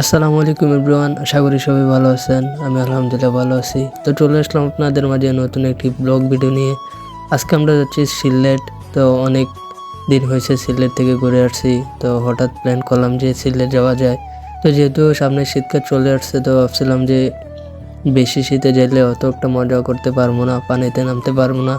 আসসালামু আলাইকুম এভরিওয়ান, আশা করি সবাই ভালো আছেন, আমি আলহামদুলিল্লাহ ভালো আছি। তো চলে আসলাম আপনাদের মাঝে নতুন একটি ব্লগ ভিডিও নিয়ে। আজকে আমরা যাচ্ছি সিলেট, তো অনেক দিন হয়েছে সিলেট থেকে ঘুরে আসছি, তো হঠাৎ প্ল্যান করলাম যে সিলেট যাওয়া যায়। তো যেহেতু সামনে শীতকাল চলে আসছে, তো ভাবছিলাম যে বেশি শীতে গেলে অত একটা মজা করতে পারব না, পানিতে নামতে পারব না।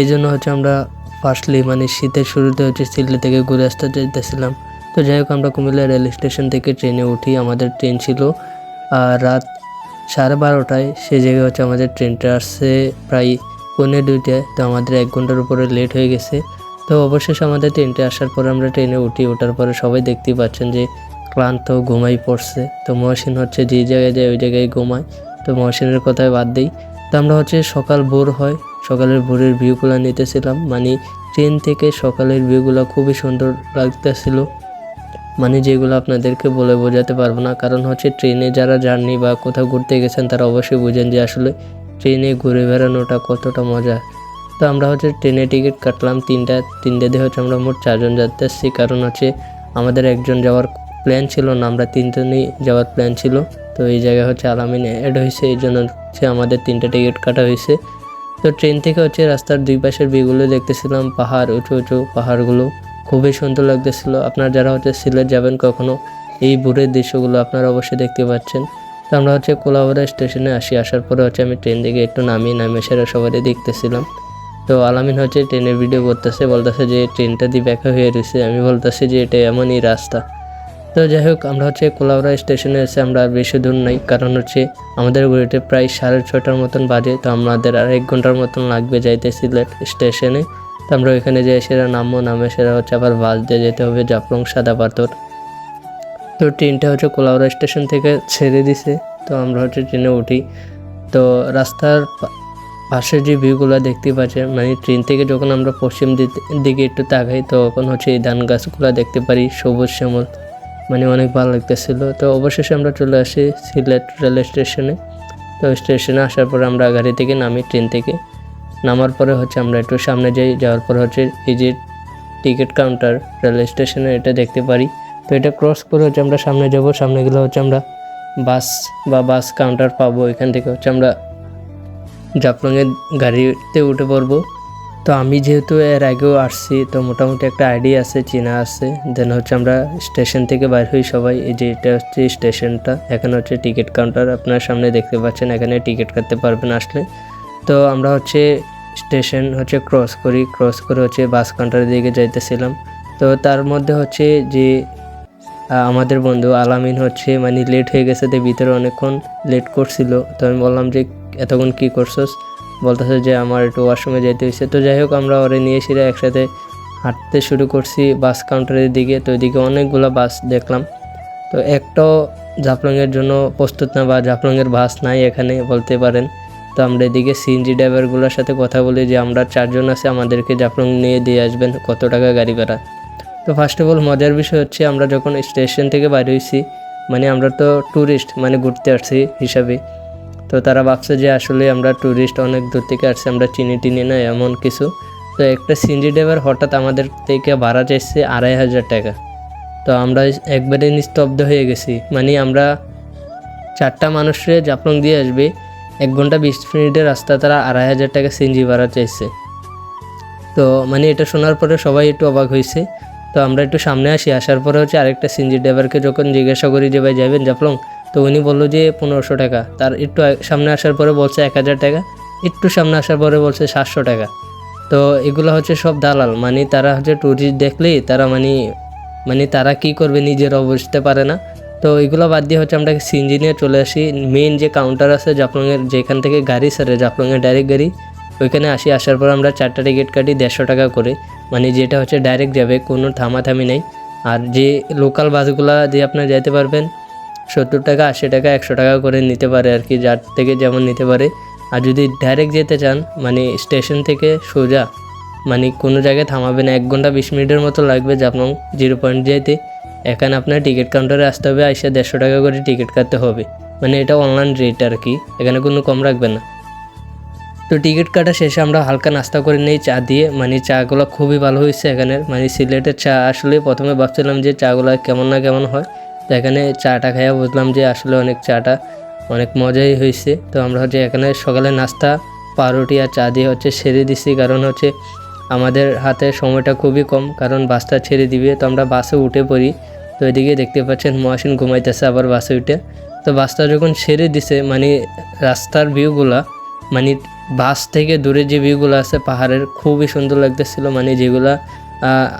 এই জন্য হচ্ছে আমরা ফার্স্টলি মানে শীতের শুরুতে হচ্ছে সিলেট থেকে ঘুরে আসতে চাইতেছিলাম তো যাই হোক, আমরা কুমিল্লা রেল স্টেশন থেকে ট্রেনে উঠি। আমাদের ট্রেন ছিল আর রাত সাড়ে বারোটায়। সে জায়গায় হচ্ছে আমাদের ট্রেনটা আসছে প্রায় পৌনে দুইটায়। তো আমাদের এক ঘণ্টার উপরে লেট হয়ে গেছে। তো অবশেষে আমাদের ট্রেনটা আসার পরে আমরা ট্রেনে উঠি। ওঠার পরে সবাই দেখতেই পাচ্ছেন যে ক্লান্ত, ঘুমাই পড়ছে। তো মহসিন হচ্ছে যে জায়গায় যায়, ওই জায়গায় ঘুমায়। তো মহসিনের কথায় বাদ দিই। তো আমরা হচ্ছে সকাল ভোর হয়। সকালের ভোরের ভিউগুলো নিতেছিলাম। মানে ট্রেন থেকে সকালের ভিউগুলো খুবই সুন্দর লাগতেছিল। মানে যেগুলো আপনাদেরকে বলে বোঝাতে পারব না। কারণ হচ্ছে ট্রেনে যারা জার্নি বা কোথাও ঘুরতে গেছেন, তারা অবশ্যই বুঝেন যে আসলে ট্রেনে ঘুরে বেড়ানোটা কতটা মজা। তো আমরা হচ্ছে ট্রেনে টিকিট কাটলাম তিনটা, তিনটে দিয়ে হচ্ছে আমরা মোট চারজন যাতে আসছি কারণ হচ্ছে আমাদের একজন যাওয়ার প্ল্যান ছিল না, আমরা তিনজনই যাওয়ার প্ল্যান ছিল। তো এই জায়গায় হচ্ছে আলামিন অ্যাড হয়েছে, এই জন্য হচ্ছে আমাদের তিনটা টিকিট কাটা হয়েছে। তো ট্রেন থেকে হচ্ছে রাস্তার দুই পাশের ভিউগুলো দেখতেছিলাম, পাহাড়, উঁচু উঁচু পাহাড়গুলো। খুবই সুন্দর লাগতেছিল। আপনারা যারা হচ্ছে সিলেট যাবেন কখনো, এই ভোরের দৃশ্যগুলো আপনারা অবশ্যই দেখতে পাচ্ছেন। তো আমরা হচ্ছে কোলাবরা স্টেশনে আসি, আসার পরে হচ্ছে আমি ট্রেন থেকে একটু নামিয়ে নামিয়ে সেরা সবারই দেখতেছিলাম। তো আলামিন হচ্ছে ট্রেনের ভিডিও করতেছে, বলতেছে যে ট্রেনটা দিয়ে ব্যাখ্যা হয়ে রয়েছে। আমি বলতেছি যে এটা এমনই রাস্তা। তো যাই হোক, আমরা হচ্ছে কোলাউড়া স্টেশনে এসে আমরা আর বেশি দূর নাই, কারণ হচ্ছে আমাদের ঘড়িতে প্রায় সাড়ে ছটার মতন বাজে। তো আমাদের আর এক ঘণ্টার মতন লাগবে যাইতে সিলেট স্টেশনে। তো আমরা ওইখানে যে সেরা নামবো নামে সেরা হচ্ছে আবার বাস দিয়ে যেতে হবে, জাফলং সাদা পাথর। তো ট্রেনটা হচ্ছে কোলাউড়া স্টেশন থেকে ছেড়ে দিছে, তো আমরা হচ্ছে ট্রেনে উঠি। তো রাস্তার পাশে যে ভিউগুলো দেখতে পাচ্ছেন মানে ট্রেন থেকে যখন আমরা পশ্চিম দিকে একটু তাকাই, তখন হচ্ছে এই ধান গাছগুলো দেখতে পারি, সবুজ শ্যামল মানে অনেক ভালো লাগতেছিল। তো অবশেষে আমরা চলে আসি সিলেট রেল স্টেশনে। তো স্টেশনে আসার পর আমরা গাড়ি থেকে নামি ট্রেন থেকে। নামার পরে হচ্ছে আমরা একটু সামনে যাই, যাওয়ার পরে হচ্ছে এই যে টিকিট কাউন্টার রেল স্টেশনে এটা দেখতে পারি। তো এটা ক্রস করে হচ্ছে আমরা সামনে যাব, সামনে গেলে হচ্ছে আমরা বাস বা বাস কাউন্টার পাবো, এখান থেকে হচ্ছে আমরা জাফলংয়ের গাড়িতে উঠে পড়ব। তো আমি যেহেতু এর আগেও আসছি, তো মোটামুটি একটা আইডিয়া আছে, চেনা আছে। দেন হচ্ছে আমরা স্টেশন থেকে বাইর হই সবাই, এই যে এটা হচ্ছে স্টেশনটা। এখানে হচ্ছে টিকিট কাউন্টার আপনার সামনে দেখতে পাচ্ছেন, এখানে টিকিট কাটতে পারবেন আসলে। তো আমরা হচ্ছে স্টেশন হচ্ছে ক্রস করি, ক্রস করে হচ্ছে বাস কাউন্টারের দিকে যাইতেছিলাম। তো তার মধ্যে হচ্ছে যে আমাদের বন্ধু আলামিন হচ্ছে মানে লেট হয়ে গেছে তো ভিতরে অনেকক্ষণ লেট করছিল। তো আমি বললাম যে, এতক্ষণ কী করছস? বলতেছে যে, আমার একটু ওয়াশরুমে যেতে হয়েছে তো যাই হোক, আমরা ওরে নিয়ে এসে একসাথে হাঁটতে শুরু করছি বাস কাউন্টারের দিকে। তো ওইদিকে অনেকগুলো বাস দেখলাম। তো একটাও জাফলংয়ের জন্য প্রস্তুত না বা জাফলংয়ের বাস নাই এখানে বলতে পারেন। তো আমরা এদিকে সিএনজি ড্রাইভারগুলোর সাথে কথা বলি যে, আমরা চারজন আছে, আমাদেরকে জাফলং নিয়ে দিয়ে আসবেন, কত টাকা গাড়ি ভাড়া? তো ফার্স্ট অফ অল মজার বিষয় হচ্ছে, আমরা যখন স্টেশন থেকে বাইর হয়েছি মানে আমরা তো ট্যুরিস্ট মানে ঘুরতে আসছি হিসাবে, তো তারা ভাবছে যে, আসলে আমরা ট্যুরিস্ট অনেক দূর থেকে আসছি, আমরা চিনি টিনি না, এমন কিছু। তো একটা সিনজি ড্রাইভার হঠাৎ আমাদের থেকে ভাড়া চাইছে আড়াই হাজার টাকা। তো আমরা একবারে নিস্তব্ধ হয়ে গেছি মানে আমরা চারটা মানুষরে জাফলং দিয়ে আসবে এক ঘণ্টা বিশ মিনিটের রাস্তা তারা আড়াই হাজার টাকা সিনজি ভাড়া চাইছে। তো মানে এটা শোনার পরে সবাই একটু অবাক হয়েছে তো আমরা একটু সামনে আসি, আসার পরে হচ্ছে আরেকটা সিনজি ড্রাইভারকে যখন জিজ্ঞাসা করি যে, ভাই, যাবেন জাফলং? তো উনি বলল যে, পনেরোশো টাকা। তার একটু সামনে আসার পরে বলছে এক হাজার টাকা, একটু সামনে আসার পরে বলছে সাতশো টাকা। তো এগুলো হচ্ছে সব দালাল। মানে তারা হচ্ছে ট্যুরিস্ট দেখলেই তারা মানে মানে তারা কি করবে নিজেরা বুঝতে পারে না। তো এগুলো বাদ দিয়ে হচ্ছে আমরা সিনজি নিয়ে চলে আসি। মেইন যে কাউন্টার আছে জাফলংয়ের, যেখান থেকে গাড়ি সারে, জাফলংয়ের ডাইরেক্ট গাড়ি, ওইখানে আসি। আসার পর আমরা চারটা টিকিট কাটি দেড়শো টাকা করে। মানে যেটা হচ্ছে ডাইরেক্ট যাবে, কোনো থামাথামি নেই। আর যে লোকাল বাসগুলো দিয়ে আপনার যেতে পারবেন, সত্তর টাকা, আশি টাকা, একশো টাকা করে নিতে পারে আর কি, যার থেকে যেমন নিতে পারে। আর যদি ডাইরেক্ট যেতে চান মানে স্টেশন থেকে সোজা মানে কোনো জায়গায় থামাবে না, এক ঘণ্টা বিশ মিনিটের মতো লাগবে জাফলং জিরো পয়েন্ট যেতে। এখানে আপনার টিকিট কাউন্টারে আসতে হবে এসে দেড়শো টাকা করে টিকিট কাটতে হবে। মানে এটা অনলাইন রেট আর কি, এখানে কোনো কম রাখবে না। তো টিকিট কাটা শেষে আমরা হালকা নাস্তা করে নেই, চা দিয়ে। মানে চাগুলো খুবই ভালো হয়েছে এখানের মানে সিলেটের চা আসলে প্রথমে ভাবছিলাম যে চাগুলো কেমন না কেমন হয়। তো এখানে চাটা খাইয়া বুঝলাম যে আসলে অনেক চাটা অনেক মজাই হয়েছে। তো আমরা হচ্ছে এখানে সকালে নাস্তা, পাউরুটি আর চা দিয়ে হচ্ছে সেরে দিছি। কারণ হচ্ছে আমাদের হাতে সময়টা খুবই কম, কারণ বাসটা ছেড়ে দিবে। তো আমরা বাসে উঠে পড়ি। তো এদিকে দেখতে পাচ্ছেন মহাসিন ঘুমাইতেছে আবার বাসে উঠে। তো বাসটা যখন ছেড়ে দিছে মানে রাস্তার ভিউগুলা মানে বাস থেকে দূরে যে ভিউগুলো আছে, পাহাড়ের খুবই সুন্দর লাগতেছিল। মানে যেগুলা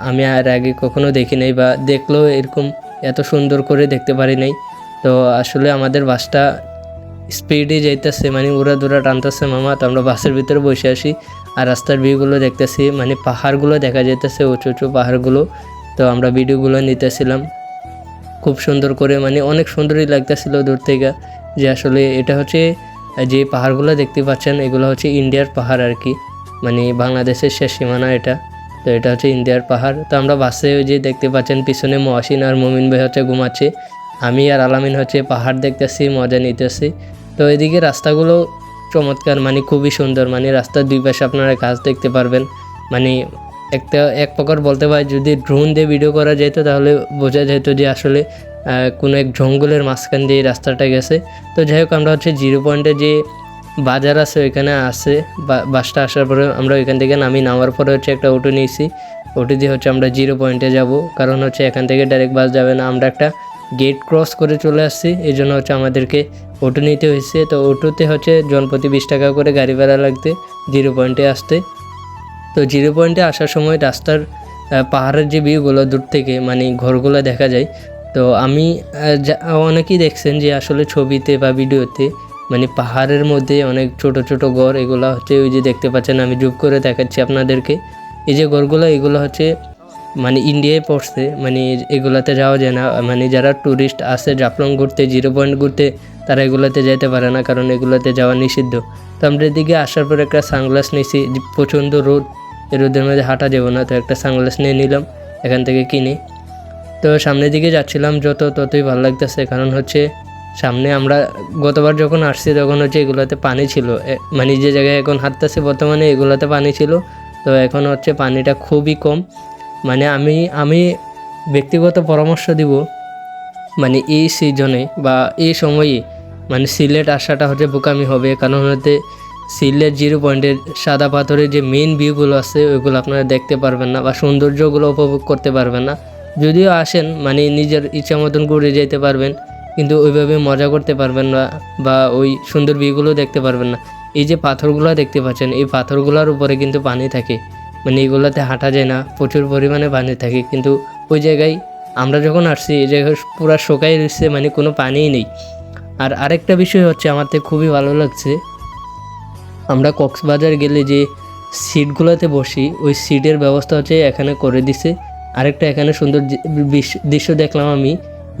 আমি আর আগে কখনো দেখি নাই বা দেখলেও এরকম এত সুন্দর করে দেখতে পারি নাই। তো আসলে আমাদের বাসটা স্পিডে যাইতেছে মানে উড়া দুরা টানতেছে মামা। তো আমরা বাসের ভিতরে বসে আসি। আর রাস্তার ভিউগুলো দেখতেছি মানে পাহাড়গুলো দেখা যাইতেছে, উঁচু উঁচু পাহাড়গুলো। তো আমরা ভিডিওগুলো নিতেছিলাম। খুব সুন্দর করে মানে অনেক সুন্দরই লাগতেছিল দূর থেকে, যে আসলে এটা হচ্ছে, যে পাহাড়গুলো দেখতে পাচ্ছেন, এগুলো হচ্ছে ইন্ডিয়ার পাহাড় আর কি। মানে বাংলাদেশের শেষ সীমানা এটা, তো এটা হচ্ছে ইন্ডিয়ার পাহাড়। তো আমরা বাসে যে দেখতে পাচ্ছেন, পিছনে মহাসিন আর মমিন ভাই হচ্ছে ঘুমাচ্ছে। আমি আর আলামিন হচ্ছে পাহাড় দেখতেছি, মজা নিতেছি। তো এদিকে রাস্তাগুলো চমৎকার মানে খুবই সুন্দর মানে রাস্তার দুই পাশে আপনারা গাছ দেখতে পারবেন। মানে একটা, এক প্রকার বলতে পারি যদি ড্রোন দিয়ে ভিডিও করা যেত, তাহলে বোঝা যেত যে আসলে কোনো এক জঙ্গলের মাঝখান দিয়ে রাস্তাটা গেছে। তো যাই হোক, আমরা হচ্ছে জিরো পয়েন্টে যে বাজার আছে, ওইখানে আসে বাসটা আসার পরে আমরা ওইখান থেকে নামি, নামার পরে হচ্ছে একটা অটো নিয়েছি। অটো দিয়ে হচ্ছে আমরা জিরো পয়েন্টে যাব, কারণ হচ্ছে এখান থেকে ডাইরেক্ট বাস যাবে না। আমরা একটা গেট ক্রস করে চলে আসছি, এই জন্য হচ্ছে আমাদেরকে অটো নিতে হয়েছে, তো অটোতে হচ্ছে জনপ্রতি বিশ টাকা করে গাড়ি ভাড়া লাগতে জিরো পয়েন্টে আসতে। তো জিরো পয়েন্টে আসার সময় রাস্তার পাহাড়ের যে ভিউগুলো দূর থেকে মানে ঘরগুলো দেখা যায়, তো আমি অনেকেই দেখছেন যে আসলে ছবিতে বা ভিডিওতে মানে পাহাড়ের মধ্যে অনেক ছোট ছোট ঘর, এগুলো হচ্ছে ওই যে দেখতে পাচ্ছেন, আমি জুম করে দেখাচ্ছি আপনাদেরকে। এই যে ঘরগুলো, এগুলো হচ্ছে মানে ইন্ডিয়ায় পড়ছে মানে এগুলাতে যাওয়া যায় না। মানে যারা ট্যুরিস্ট আসে জাফলং ঘুরতে জিরো পয়েন্ট ঘুরতে তারা এগুলোতে যেতে পারে না কারণ এগুলোতে যাওয়া নিষিদ্ধ। তো আমরা এদিকে আসার পর একটা সানগ্লাস নিয়েছি প্রচণ্ড রোদ। এই রোদের মধ্যে হাঁটা যাব না, তো একটা সানগ্লাস নিয়ে নিলাম, এখান থেকে কিনে। তো সামনের দিকে যাচ্ছিলাম যত ততই ভালো লাগতেছে, কারণ হচ্ছে সামনে আমরা গতবার যখন আসছি তখন হচ্ছে এগুলোতে পানি ছিল। মানে যে জায়গায় এখন হাঁটতেছে বর্তমানে এগুলোতে পানি ছিল। তো এখন হচ্ছে পানিটা খুবই কম। মানে আমি আমি ব্যক্তিগত পরামর্শ দিব মানে এই সিজনে বা এই সময়ে মানে সিলেট আসাটা হচ্ছে বোকামি হবে। কারণ হতে সিলেট জিরো পয়েন্টের সাদা পাথরের যে মেন ভিউগুলো আছে, ওইগুলো আপনারা দেখতে পারবেন না বা সৌন্দর্যগুলো উপভোগ করতে পারবেন না। যদিও আসেন মানে নিজের ইচ্ছা মতন করে যেতে পারবেন, কিন্তু ওইভাবে মজা করতে পারবেন না বা ওই সুন্দর ভিউগুলো দেখতে পারবেন না। এই যে পাথরগুলো দেখতে পাচ্ছেন, এই পাথরগুলোর উপরে কিন্তু পানি থাকে। মানে এগুলোতে হাঁটা যায় না, প্রচুর পরিমাণে পানি থাকে। কিন্তু ওই জায়গায় আমরা যখন আসছি, এই জায়গায় পুরো শোকাই রয়েছে মানে কোনো পানিই নেই। আর আরেকটা বিষয় হচ্ছে, আমার তো খুবই ভালো লাগছে, আমরা কক্সবাজার গেলে যে সিটগুলোতে বসি, ওই সিটের ব্যবস্থা হচ্ছে এখানে করে দিছে। আরেকটা এখানে সুন্দর দৃশ্য দেখলাম আমি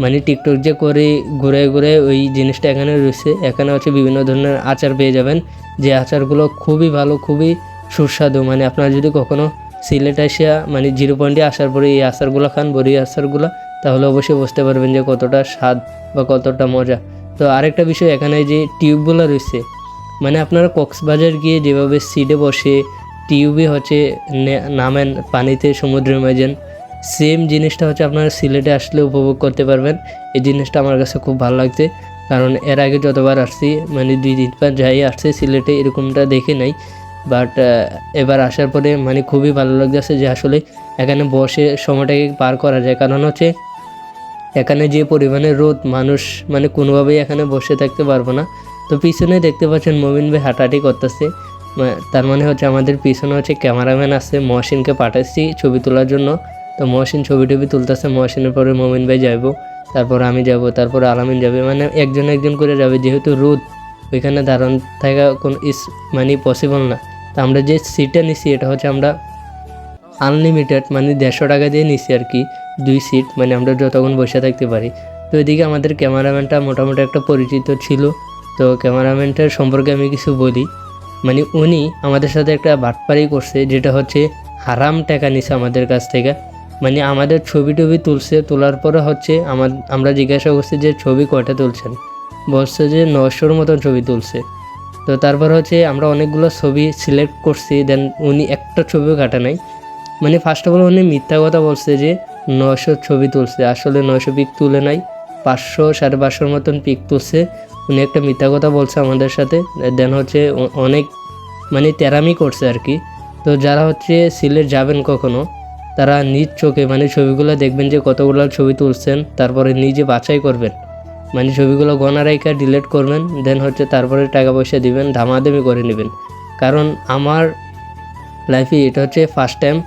মানে টিকটক যে করে ঘুরে ঘুরে ওই জিনিসটা এখানে রয়েছে। এখানে হচ্ছে বিভিন্ন ধরনের আচার পেয়ে যাবেন। যে আচারগুলো খুবই ভালো, খুবই সুস্বাদু। মানে আপনারা যদি কখনো সিলেট আসিয়া মানে জিরো পয়েন্টে আসার পরে এই আচারগুলো খান, বড়ি আচারগুলো, তাহলে অবশ্যই বুঝতে পারবেন যে কতটা স্বাদ বা কতটা মজা। তো আরেকটা বিষয়, এখানে যে টিউবগুলো রয়েছে মানে আপনারা কক্সবাজার গিয়ে যেভাবে সিটে বসে টিউবে হচ্ছে নামেন পানিতে সমুদ্রের মাঝেন সেম জিনিসটা হচ্ছে আপনারা সিলেটে আসলে উপভোগ করতে পারবেন। এই জিনিসটা আমার কাছে খুব ভালো লাগছে, কারণ এর আগে যতবার আসছি মানে দুই তিনবার যাই আসছে সিলেটে, এরকমটা দেখে নাই। বাট এবার আসার পরে মানে খুবই ভালো লাগতেছে যে আসলে এখানে বসে সময়টাকে পার করা যায়। কারণ হচ্ছে এখানে যে পরিমাণে রোদ, মানুষ মানে কোনোভাবেই এখানে বসে থাকতে পারব না। তো পিছনে দেখতে পাচ্ছেন মমিন ভাই হাঁটাহাঁটি করতেছে। তার মানে হচ্ছে আমাদের পিছনে হচ্ছে ক্যামেরাম্যান আছে, মহসিনকে পাঠাচ্ছি ছবি তোলার জন্য। তো মহসিন ছবি টবি তুলতেছে, মহসিনের পরে মমিন ভাই যাব তারপর আমি যাব, তারপর আলামিন যাবে। মানে একজন একজন করে যাবে, যেহেতু রোদ, ওইখানে দাঁড়ান থাকা কোনো ইস মানে পসিবল না। তো আমরা যে সিটটা নিছি, এটা হচ্ছে আমরা আনলিমিটেড মানে দেড়শো টাকা দিয়ে নিছি আর কি, দুই সিট মানে আমরা যতক্ষণ বসে থাকতে পারি। তো এদিকে আমাদের ক্যামেরাম্যানটা মোটামুটি একটা পরিচিত ছিল, তো ক্যামেরাম্যানটার সম্পর্কে আমি কিছু বলি। মানে উনি আমাদের সাথে একটা বাটপারি করছে, যেটা হচ্ছে হারাম টাকা নিছে আমাদের কাছ থেকে। মানে আমাদের ছবি টবি তুলছে, তোলার পরে হচ্ছে আমার, আমরা জিজ্ঞাসা করছি যে ছবি কয়টা তুলছেন? বলছে যে নশোর মতন ছবি তুলছে। তো তারপর হচ্ছে আমরা অনেকগুলো ছবি সিলেক্ট করছি দেন উনি একটা ছবিও কাটা নাই। মানে ফার্স্ট অফ অল উনি মিথ্যা কথা বলছে যে নশো ছবি তুলছে। আসলে নশো পিক তুলে নাই, পাঁচশো, সাড়ে পাঁচশোর মতন পিক তুলছে। উনি একটা মিথ্যা কথা বলছে আমাদের সাথে দেন হচ্ছে অনেক মানে তেরামি করছে আর কি। তো যারা হচ্ছে সিলেট যাবেন কখনো, তারা নিজ চোখে মানে ছবিগুলো দেখবেন যে কতগুলো ছবি তুলছেন, তারপরে নিজে বাছাই করবেন। মানে ছবিগুলো গনা রাইকা ডিলিট করবেন দেন হচ্ছে তারপরে টাকা পয়সা দিবেন, ধামাধামি করে নেবেন। কারণ আমার লাইফে এটা হচ্ছে ফার্স্ট টাইম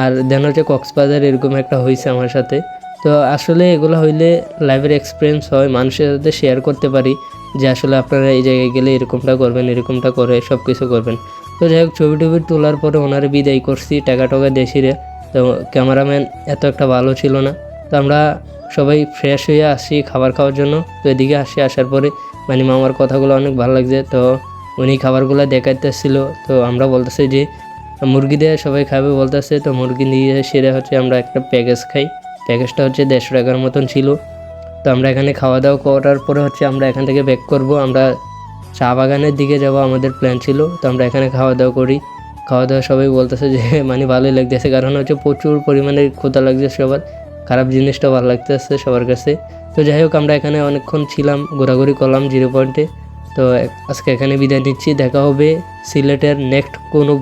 আর দেন হচ্ছে কক্সবাজার এরকম একটা হয়েছে আমার সাথে। তো আসলে এগুলো হইলে লাইফের এক্সপিরিয়েন্স হয়, মানুষের সাথে শেয়ার করতে পারি যে আসলে আপনারা এই জায়গায় গেলে এরকমটা করবেন, এরকমটা করে সব কিছু করবেন। তো যাই হোক, ছবি টবি তোলার পরে ওনারে বিদায় করছি টাকা টাকা দেশিরে তো ক্যামেরাম্যান এত একটা ভালো ছিল না। তো আমরা সবাই ফ্রেশ হয়ে আসি খাবার খাওয়ার জন্য। তো এদিকে আসি, আসার পরে মানে মামার কথাগুলো অনেক ভালো লাগছে। তো উনি খাবারগুলো দেখাইতেছিল। তো আমরা বলতেছি যে, মুরগি দিয়ে সবাই খাবে বলতেছে। তো মুরগি নিয়ে সেরে হচ্ছে আমরা একটা প্যাকেজ খাই। প্যাকেজটা হচ্ছে দেড়শো টাকার মতন ছিল। তো আমরা এখানে খাওয়া দাওয়া করার পরে হচ্ছে আমরা এখান থেকে ব্যাক করব। আমরা চা বাগানের দিকে যাব আমাদের প্ল্যান ছিল। তো আমরা এখানে খাওয়া দাওয়া করি। খাওয়া দাওয়া সবাই বলতেছে যে মানে ভালোই লাগতেছে। কারণ হচ্ছে প্রচুর পরিমাণে ক্ষুধা লাগছে সবার। খারাপ জিনিসটা ভালো লাগতেছে সবার কাছে। তো যাই হোক, আমরা এখানে অনেকক্ষণ ছিলাম, ঘোরাঘুরি করলাম জিরো পয়েন্টে। তো আজকে এখানে বিদায় নিচ্ছি। দেখা হবে সিলেটের নেক্সট কোনো